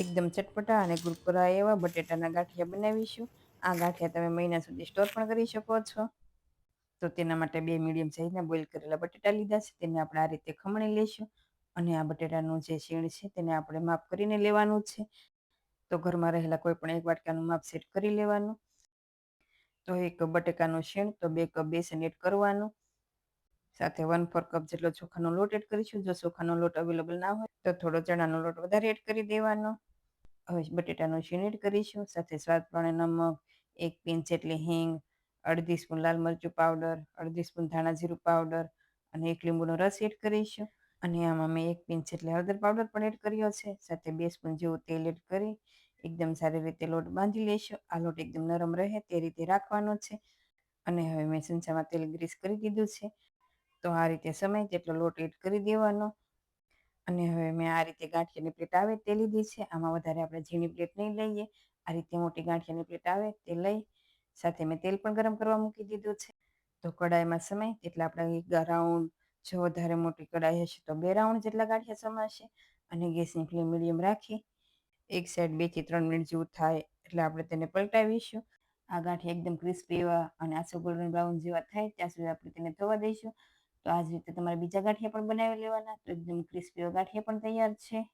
એકદમ ચટપટા અને કુરકુરા એવા બટેટાના ગાંઠિયા બનાવીશું. આ ગાંઠિયા તમે મહિના સુધી સ્ટોર પણ કરી શકો છો. તો તેના માટે બે મીડિયમ સાઈઝના બોઇલ કરેલા બટેટા લીધા છે, તેને આપણે આ રીતે ખમણી લઈશું અને આ બટેટાનું જે શીણ છે તેને આપણે માપ કરીને લેવાનું છે. તો ઘરમાં રહેલા કોઈ પણ એક વાટકાનું માપ સેટ કરી લેવાનું. તો એક બટેકાનું શીણ, તો બે કપ બેસન એડ કરવાનું. સાથે વન ફોર કપ જેટલો ચોખાનો લોટ એડ કરીશું જો ચોખાનો લોટ અવેલેબલ ના હોય, તો થોડો ચણાનો લોટ વધારે એડ કરી દેવાનો. હવે બટેટાનું શીણ એડ કરીશું સાથે સ્વાદ પ્રમાણે નમક, એક પિંચ જેટલી હિંગ, અડધી સ્પૂન લાલ મરચું પાવડર અડધી સ્પૂન ધાણા જીરું પાવડર અને એક લીંબુનો રસ એડ કરીશું અને આમાં મેં એક પિંચ જેટલી હળદર પાવડર પણ એડ કર્યો છે. સાથે બે સ્પૂન જેવું તેલ એડ કરી એકદમ સારી રીતે લોટ બાંધી લેશું આ લોટ એકદમ નરમ રહે તે રીતે રાખવાનો છે. અને હવે મેં સંચામાં તેલ ગ્રીસ કરી દીધું છે. તો આ રીતે સમય જેટલો લોટ એડ કરી દેવાનો. અને હવે મેં આ રીતે ગાંઠિયાની પ્લેટ આવે તે લીધી છે. આમાં વધારે આપણે ઝીણી પ્લેટ નહીં લઈએ. આ રીતે મોટી ગાંઠિયાની પ્લેટ આવે તે લઈ સાથે મેં તેલ પણ ગરમ કરવા મૂકી દીધું છે. તો કડાઈમાં સમય તેટલા આપણે રાઉન્ડ જો વધારે મોટી કડાઈ હશે તો બે રાઉન્ડ જેટલા ગાંઠિયા સમાશે. અને ગેસની ફ્લેમ મીડિયમ રાખી. એક સાઈડ બેથી ત્રણ મિનિટ જેવું થાય એટલે આપણે તેને પલટાવીશું. આ ગાંઠિયા એકદમ ક્રિસ્પી એવા અને આસો ગોલ્ડન બ્રાઉન જેવા થાય ત્યાં સુધી આપણે તેને થવા દઈશું. તો આ જ રીતે તમારે બીજા ગાંઠિયા પણ બનાવી લેવાના, તો એકદમ ક્રિસ્પી ગાંઠિયા પણ તૈયાર છે.